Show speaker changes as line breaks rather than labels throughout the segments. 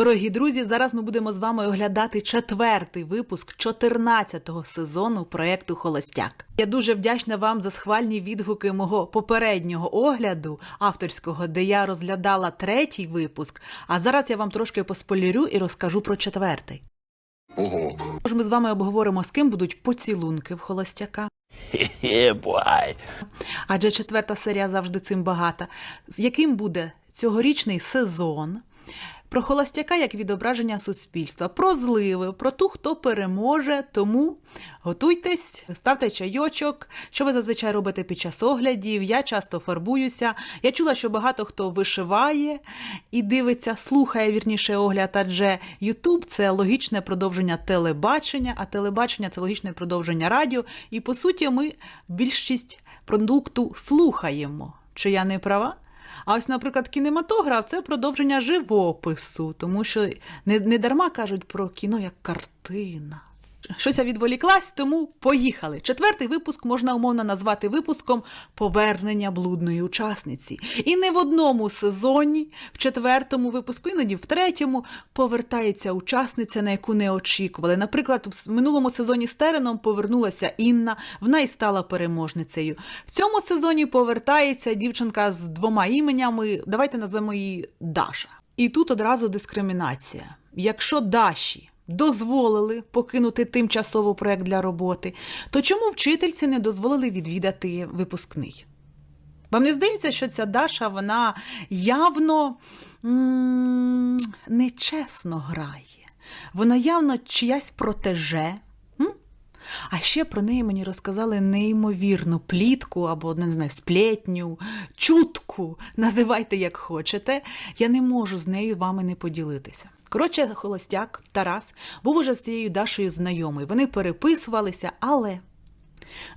Дорогі друзі, зараз ми будемо з вами оглядати четвертий випуск 14-го сезону проекту Холостяк. Я дуже вдячна вам за схвальні відгуки мого попереднього огляду авторського, де я розглядала третій випуск. А зараз я вам трошки поспойлерю і розкажу про четвертий.
Ого.
Тож ми з вами обговоримо, з ким будуть поцілунки в холостяка. Адже четверта серія завжди цим багата. З яким буде цьогорічний сезон? Про холостяка як відображення суспільства, про зливи, про ту, хто переможе. Тому готуйтесь, ставте чайочок. Що ви зазвичай робите під час оглядів? Я часто фарбуюся. Я чула, що багато хто вишиває і дивиться, слухає вірніше огляд, адже Ютуб це логічне продовження телебачення, а телебачення це логічне продовження радіо. І по суті, ми більшість продукту слухаємо. Чи я не права? А ось, наприклад, кінематограф це продовження живопису, тому що не, не дарма кажуть про кіно як картина. Щось я відволіклась, тому поїхали. Четвертий випуск можна умовно назвати випуском повернення блудної учасниці. І не в одному сезоні, в четвертому випуску, іноді в третьому, повертається учасниця, на яку не очікували. Наприклад, в минулому сезоні з Тереном повернулася Інна, вона і стала переможницею. В цьому сезоні повертається дівчинка з двома іменями. Давайте назвемо її Даша. І тут одразу дискримінація. Якщо Даші дозволили покинути тимчасово проект для роботи, то чому вчительці не дозволили відвідати випускний? Вам не здається, що ця Даша вона явно м- нечесно грає. Вона явно чиясь протеже. А ще про неї мені розказали неймовірну плітку або не знаю, сплетню, чутку, називайте як хочете. Я не можу з нею вами не поділитися. Коротше, холостяк Тарас був уже з цією Дашею знайомий. Вони переписувалися, але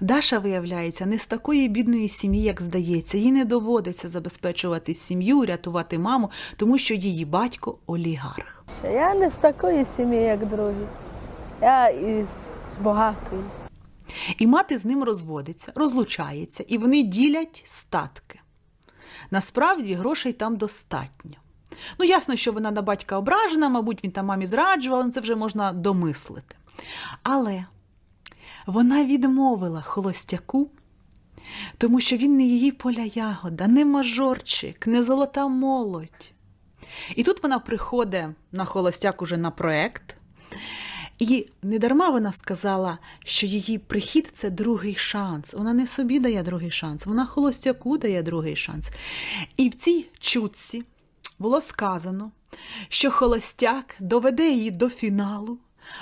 Даша, виявляється, не з такої бідної сім'ї, як здається. Їй не доводиться забезпечувати сім'ю, рятувати маму, тому що її батько олігарх.
Я не з такої сім'ї, як другі. Я із багатої.
І мати з ним розводиться, розлучається, і вони ділять статки. Насправді грошей там достатньо. Ну, ясно, що вона на батька ображена, мабуть, він там мамі зраджував, ну, це вже можна домислити. Але вона відмовила холостяку, тому що він не її поля ягода, не мажорчик, не золота молодь. І тут вона приходить на холостяк уже на проект. І недарма вона сказала, що її прихід це другий шанс. Вона не собі дає другий шанс, вона холостяку дає другий шанс. І в цій чутці було сказано, що холостяк доведе її до фіналу,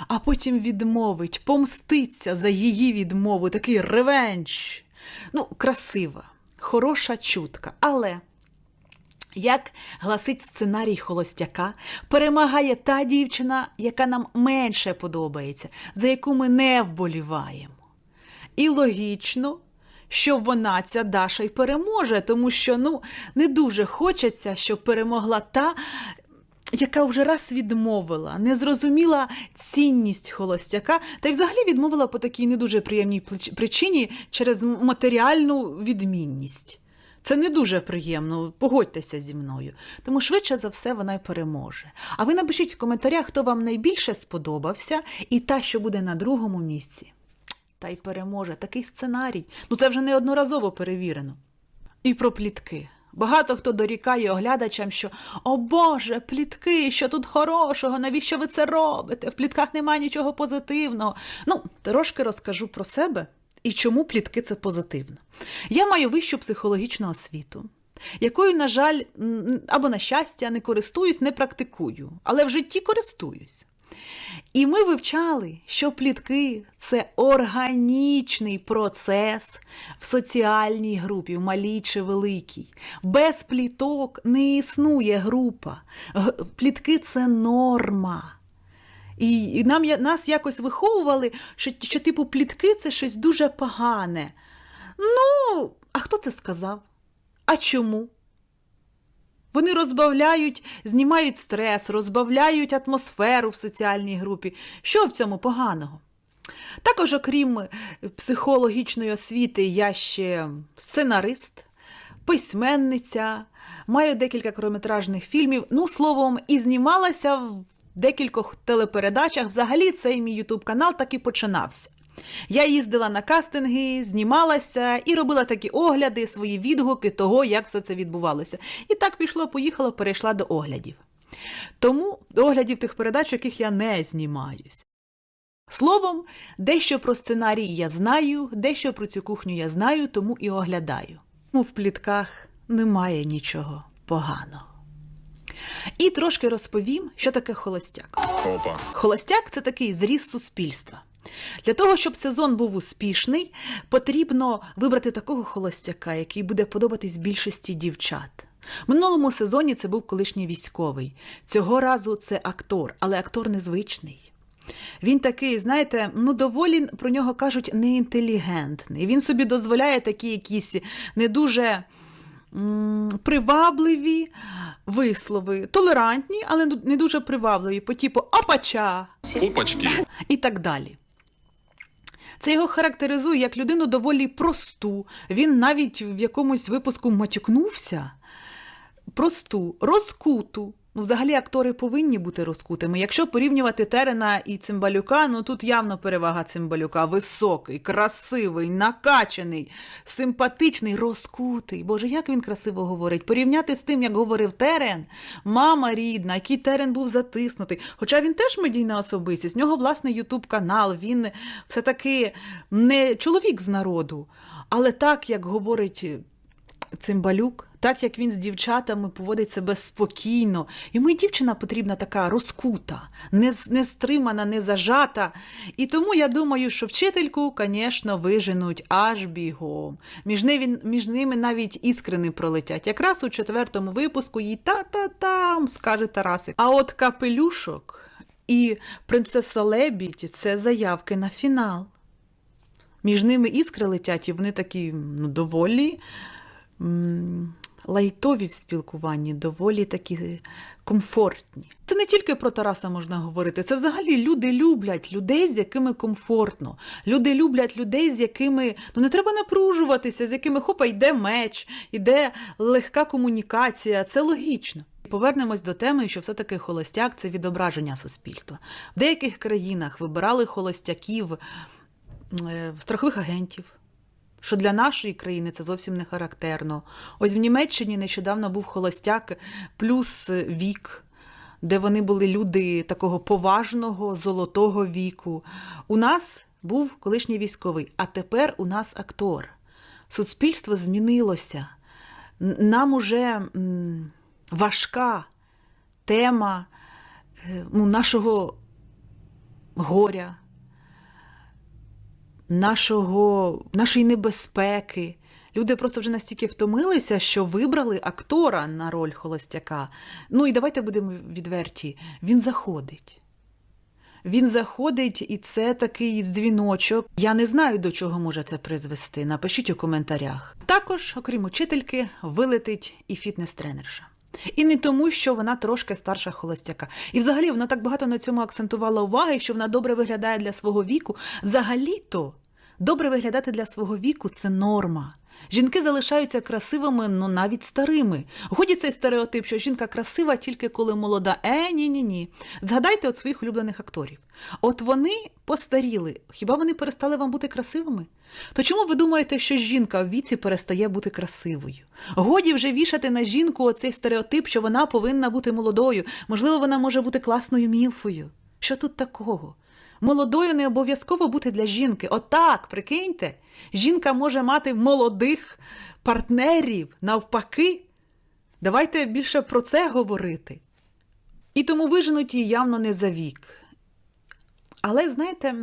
а потім відмовить, помститься за її відмову, такий ревенч. Ну, красива, хороша чутка. Але. Як гласить сценарій холостяка, перемагає та дівчина, яка нам менше подобається, за яку ми не вболіваємо. І логічно, що вона, ця Даша, й переможе, тому що ну, не дуже хочеться, щоб перемогла та, яка вже раз відмовила, не зрозуміла цінність холостяка, та й взагалі відмовила по такій не дуже приємній причині через матеріальну відмінність. Це не дуже приємно, погодьтеся зі мною. Тому швидше за все вона й переможе. А ви напишіть в коментарях, хто вам найбільше сподобався, і та, що буде на другому місці. Та й переможе. Такий сценарій. Ну це вже неодноразово перевірено. І про плітки. Багато хто дорікає оглядачам, що о Боже, плітки, що тут хорошого, навіщо ви це робите? В плітках немає нічого позитивного. Ну, трошки розкажу про себе і чому плітки це позитивно. Я маю вищу психологічну освіту, якою, на жаль, або на щастя, не користуюсь, не практикую, але в житті користуюсь. І ми вивчали, що плітки це органічний процес в соціальній групі, в малій чи великій. Без пліток не існує група. Плітки це норма. І нам нас якось виховували, що, що типу плітки це щось дуже погане. Ну, а хто це сказав? А чому? Вони розбавляють, знімають стрес, розбавляють атмосферу в соціальній групі. Що в цьому поганого? Також, окрім е, психологічної освіти, я ще сценарист, письменниця, маю декілька короткометражних фільмів. Ну, словом, і знімалася в декількох телепередачах. Взагалі, цей мій ютуб канал так і починався. Я їздила на кастинги, знімалася і робила такі огляди, свої відгуки того, як все це відбувалося. І так пішло, поїхало, перейшла до оглядів. Тому до оглядів тих передач, яких я не знімаюсь. Словом, дещо про сценарій я знаю, дещо про цю кухню я знаю, тому і оглядаю. Ну, в плітках немає нічого поганого. І трошки розповім, що таке холостяк.
Опа.
Холостяк це такий зріз суспільства. Для того, щоб сезон був успішний, потрібно вибрати такого холостяка, який буде подобатись більшості дівчат. Минулому сезоні це був колишній військовий. Цього разу це актор, але актор незвичний. Він такий, знаєте, ну доволі про нього кажуть неінтелігентний. Він собі дозволяє такі якісь не дуже м, привабливі вислови, толерантні, але не дуже привабливі, по типу апача
Опачки.
і так далі. Це його характеризує як людину доволі просту. Він навіть в якомусь випуску матюкнувся. Просту, розкуту. Ну, взагалі, актори повинні бути розкутими. Якщо порівнювати Терена і Цимбалюка, ну тут явно перевага Цимбалюка. Високий, красивий, накачаний, симпатичний, розкутий. Боже, як він красиво говорить. Порівняти з тим, як говорив Терен, мама рідна, який Терен був затиснутий. Хоча він теж медійна особистість, в нього власний Ютуб канал, він все-таки не чоловік з народу. Але так, як говорить Цимбалюк, так як він з дівчатами поводить себе спокійно. Йому і дівчина потрібна така розкута, не, не стримана, не зажата. І тому я думаю, що вчительку, звісно, виженуть аж бігом. Між ними, між ними навіть іскри не пролетять. Якраз у четвертому випуску їй та-та-там, скаже Тарасик. А от капелюшок і принцеса Лебідь це заявки на фінал. Між ними іскри летять, і вони такі ну, доволі лайтові в спілкуванні, доволі такі комфортні. Це не тільки про Тараса можна говорити, це взагалі люди люблять людей, з якими комфортно. Люди люблять людей, з якими ну не треба напружуватися, з якими хопа йде меч, йде легка комунікація. Це логічно. Повернемось до теми, що все-таки холостяк це відображення суспільства. В деяких країнах вибирали холостяків е, страхових агентів, що для нашої країни це зовсім не характерно. Ось в Німеччині нещодавно був холостяк плюс вік, де вони були люди такого поважного, золотого віку. У нас був колишній військовий, а тепер у нас актор. Суспільство змінилося. Нам уже важка тема е, ну, нашого горя, нашого, нашої небезпеки. Люди просто вже настільки втомилися, що вибрали актора на роль холостяка. Ну і давайте будемо відверті. Він заходить. Він заходить, і це такий дзвіночок. Я не знаю, до чого може це призвести. Напишіть у коментарях. Також, окрім учительки, вилетить і фітнес-тренерша. І не тому, що вона трошки старша холостяка. І взагалі вона так багато на цьому акцентувала уваги, що вона добре виглядає для свого віку. Взагалі-то добре виглядати для свого віку це норма. Жінки залишаються красивими, ну навіть старими. Годі цей стереотип, що жінка красива тільки коли молода. Е, ні, ні, ні. Згадайте от своїх улюблених акторів. От вони постаріли. Хіба вони перестали вам бути красивими? То чому ви думаєте, що жінка в віці перестає бути красивою? Годі вже вішати на жінку оцей стереотип, що вона повинна бути молодою. Можливо, вона може бути класною мілфою. Що тут такого? Молодою не обов'язково бути для жінки. Отак, прикиньте, жінка може мати молодих партнерів навпаки. Давайте більше про це говорити. І тому виженуть її явно не за вік. Але знаєте,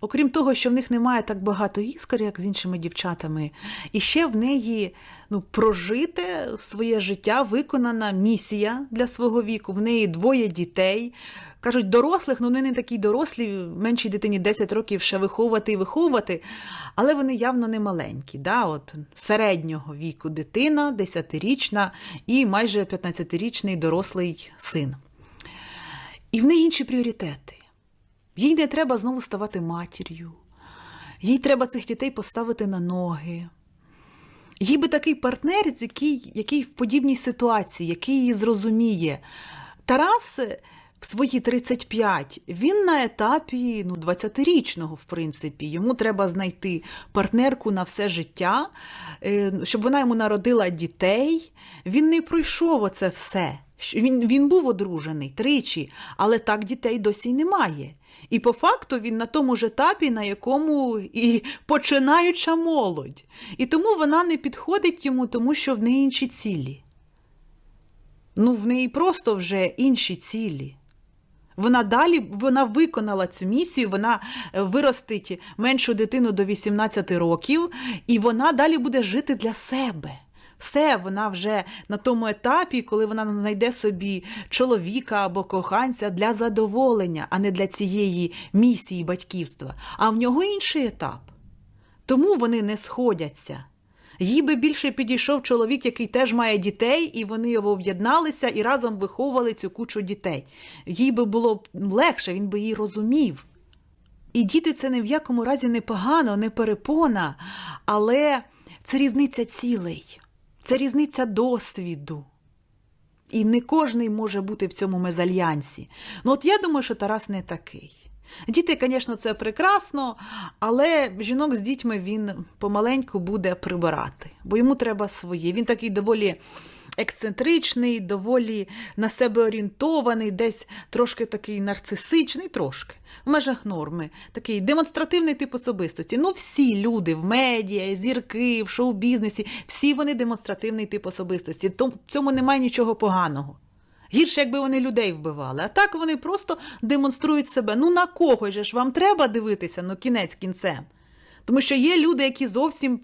окрім того, що в них немає так багато іскор, як з іншими дівчатами, і ще в неї ну, прожите своє життя, виконана місія для свого віку. В неї двоє дітей. Кажуть, дорослих, ну вони не такі дорослі, меншій дитині 10 років ще виховувати і виховувати, але вони явно не маленькі. Да? От, середнього віку дитина, 10-річна і майже 15-річний дорослий син. І в неї інші пріоритети. Їй не треба знову ставати матір'ю. Їй треба цих дітей поставити на ноги. Їй би такий партнер, який, який в подібній ситуації, який її зрозуміє. Тарас е, в свої 35, він на етапі ну, 20-річного, в принципі. Йому треба знайти партнерку на все життя, е, щоб вона йому народила дітей. Він не пройшов оце все. Він, він був одружений тричі, але так дітей досі немає. І по факту він на тому ж етапі, на якому і починаюча молодь. І тому вона не підходить йому, тому що в неї інші цілі. Ну, в неї просто вже інші цілі. Вона далі вона виконала цю місію, вона е, виростить меншу дитину до 18 років, і вона далі буде жити для себе. Все, вона вже на тому етапі, коли вона знайде собі чоловіка або коханця для задоволення, а не для цієї місії батьківства. А в нього інший етап. Тому вони не сходяться. Їй би більше підійшов чоловік, який теж має дітей, і вони його об'єдналися і разом виховували цю кучу дітей. Їй би було легше, він би її розумів. І діти це ні в якому разі не погано, не перепона, але це різниця цілей, це різниця досвіду. І не кожний може бути в цьому мезальянсі. Ну, от я думаю, що Тарас не такий. Діти, звісно, це прекрасно, але жінок з дітьми він помаленьку буде прибирати, бо йому треба своє. Він такий доволі ексцентричний, доволі на себе орієнтований, десь трошки такий нарцисичний, трошки, в межах норми, такий демонстративний тип особистості. Ну, всі люди в медіа, зірки, в шоу-бізнесі, всі вони демонстративний тип особистості. То- В цьому немає нічого поганого. Гірше, якби вони людей вбивали. А так вони просто демонструють себе. Ну на кого ж вам треба дивитися, ну кінець кінцем. Тому що є люди, які зовсім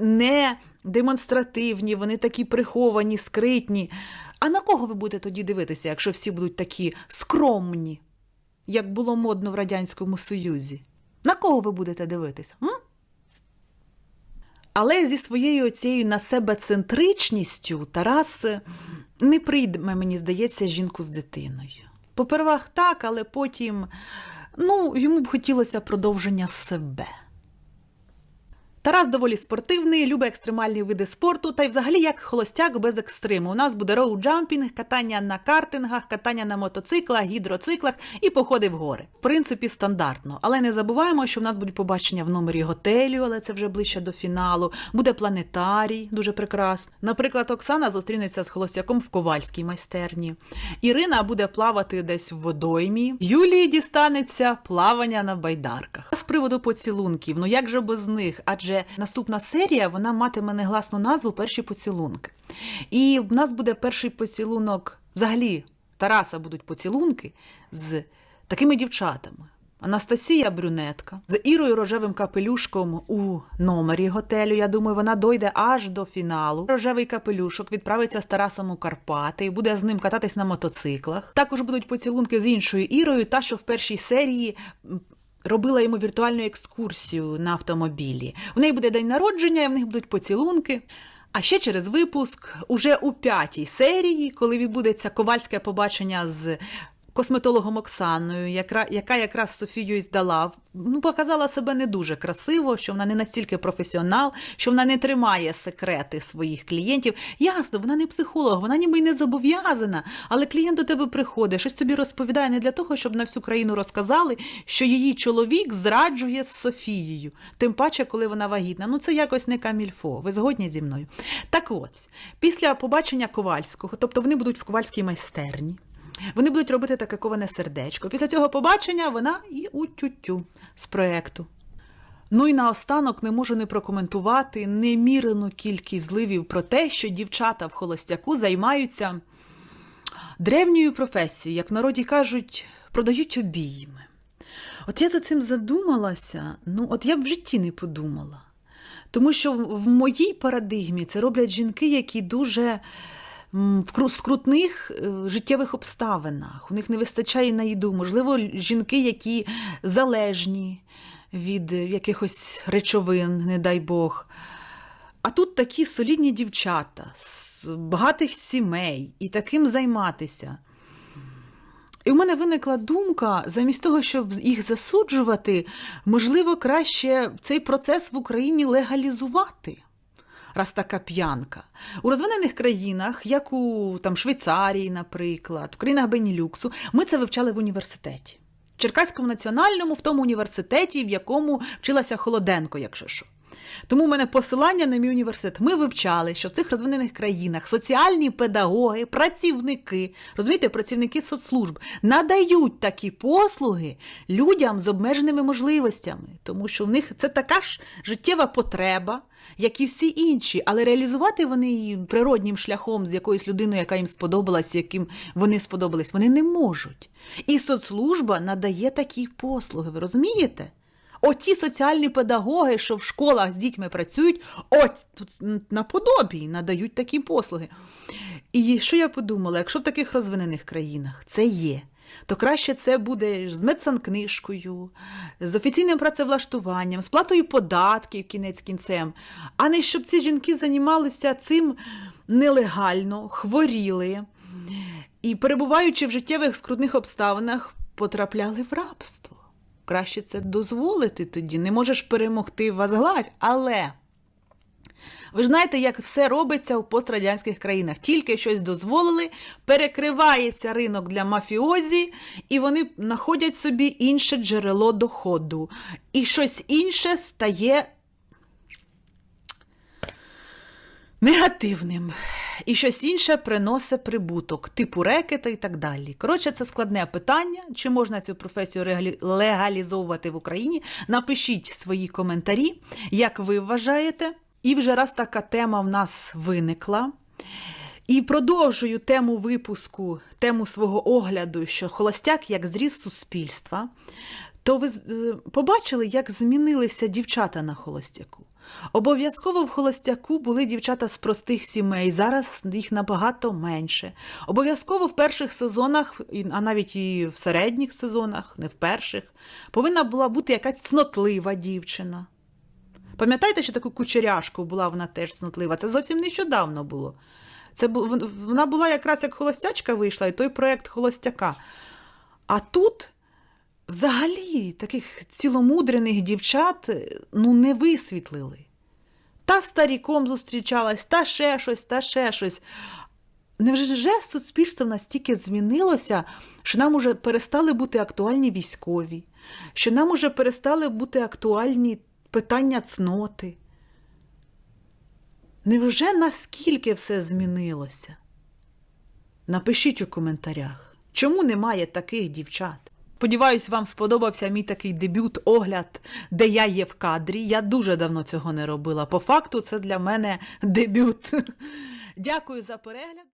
не демонстративні, вони такі приховані, скритні. А на кого ви будете тоді дивитися, якщо всі будуть такі скромні, як було модно в Радянському Союзі? На кого ви будете дивитися? М? Але зі своєю цією на себе центричністю Тарас е, не прийме, мені здається, жінку з дитиною. Попервах так, але потім ну, йому б хотілося продовження себе. Тарас доволі спортивний, любить екстремальні види спорту, та й взагалі як холостяк без екстриму. У нас буде роуджампінг, катання на картингах, катання на мотоциклах, гідроциклах і походи в гори. В принципі, стандартно. Але не забуваємо, що в нас будуть побачення в номері готелю, але це вже ближче до фіналу. Буде планетарій, дуже прекрасно. Наприклад, Оксана зустрінеться з холостяком в ковальській майстерні. Ірина буде плавати десь в водоймі. Юлії дістанеться плавання на байдарках. З приводу поцілунків, ну як же без них? Адже наступна серія вона матиме негласну назву Перші поцілунки. І в нас буде перший поцілунок, взагалі, Тараса будуть поцілунки з такими дівчатами. Анастасія брюнетка з Ірою рожевим капелюшком у номері готелю. Я думаю, вона дойде аж до фіналу. Рожевий капелюшок відправиться з Тарасом у Карпати і буде з ним кататись на мотоциклах. Також будуть поцілунки з іншою Ірою, та що в першій серії. Робила йому віртуальну екскурсію на автомобілі. У неї буде день народження, і в них будуть поцілунки. А ще через випуск, уже у п'ятій серії, коли відбудеться ковальське побачення з косметологом Оксаною, яка, яка якраз Софію здала, ну, показала себе не дуже красиво, що вона не настільки професіонал, що вона не тримає секрети своїх клієнтів. Ясно, вона не психолог, вона ніби й не зобов'язана, але клієнт до тебе приходить, щось тобі розповідає не для того, щоб на всю країну розказали, що її чоловік зраджує з Софією, тим паче, коли вона вагітна. Ну це якось не камільфо. Ви згодні зі мною? Так от, після побачення Ковальського, тобто вони будуть в ковальській майстерні. Вони будуть робити таке коване сердечко. Після цього побачення вона і у тютю з проекту. Ну і наостанок не можу не прокоментувати немірену кількість зливів про те, що дівчата в холостяку займаються древньою професією, як в народі кажуть, продають обійми. От я за цим задумалася, ну от я б в житті не подумала. Тому що в моїй парадигмі це роблять жінки, які дуже в кру- скрутних е, життєвих обставинах. У них не вистачає на їду. Можливо, жінки, які залежні від е, якихось речовин, не дай Бог. А тут такі солідні дівчата з багатих сімей і таким займатися. І в мене виникла думка, замість того, щоб їх засуджувати, можливо, краще цей процес в Україні легалізувати. Раз така п'янка. У розвинених країнах, як у там, Швейцарії, наприклад, в країнах Бенілюксу, ми це вивчали в університеті. В Черкаському національному, в тому університеті, в якому вчилася Холоденко, якщо що. Тому в мене посилання на мій університет. Ми вивчали, що в цих розвинених країнах соціальні педагоги, працівники, розумієте, працівники соцслужб надають такі послуги людям з обмеженими можливостями, тому що в них це така ж життєва потреба, як і всі інші, але реалізувати вони її природнім шляхом з якоюсь людиною, яка їм сподобалась, яким вони сподобались, вони не можуть. І соцслужба надає такі послуги. Ви розумієте? Оті соціальні педагоги, що в школах з дітьми працюють, от тут наподобі надають такі послуги. І що я подумала, якщо в таких розвинених країнах це є, то краще це буде з медсанкнижкою, з офіційним працевлаштуванням, з платою податків кінець кінцем, а не щоб ці жінки займалися цим нелегально, хворіли і, перебуваючи в життєвих скрутних обставинах, потрапляли в рабство. Краще це дозволити тоді. Не можеш перемогти возглавь, але. Ви ж знаєте, як все робиться в пострадянських країнах. Тільки щось дозволили, перекривається ринок для мафіозі, і вони знаходять собі інше джерело доходу. І щось інше стає негативним. І щось інше приносить прибуток, типу рекета і так далі. Коротше, це складне питання. Чи можна цю професію легалізовувати в Україні? Напишіть свої коментарі, як ви вважаєте. І вже раз така тема в нас виникла. І продовжую тему випуску, тему свого огляду, що холостяк як зріз суспільства. То ви е, побачили, як змінилися дівчата на холостяку. Обов'язково в холостяку були дівчата з простих сімей, зараз їх набагато менше. Обов'язково в перших сезонах, а навіть і в середніх сезонах, не в перших, повинна була бути якась цнотлива дівчина. Пам'ятаєте, що таку кучеряшку була вона теж цнотлива? Це зовсім нещодавно було. Це вона була якраз як холостячка вийшла, і той проєкт холостяка. А тут взагалі таких ціломудрених дівчат е, ну, не висвітлили. Та старіком зустрічалась, та ще щось, та ще щось. Невже же суспільство настільки змінилося, що нам уже перестали бути актуальні військові, що нам уже перестали бути актуальні питання цноти? Невже наскільки все змінилося? Напишіть у коментарях, чому немає таких дівчат? Сподіваюсь, вам сподобався мій такий дебют, огляд, де я є в кадрі. Я дуже давно цього не робила. По факту, це для мене дебют. Дякую за перегляд.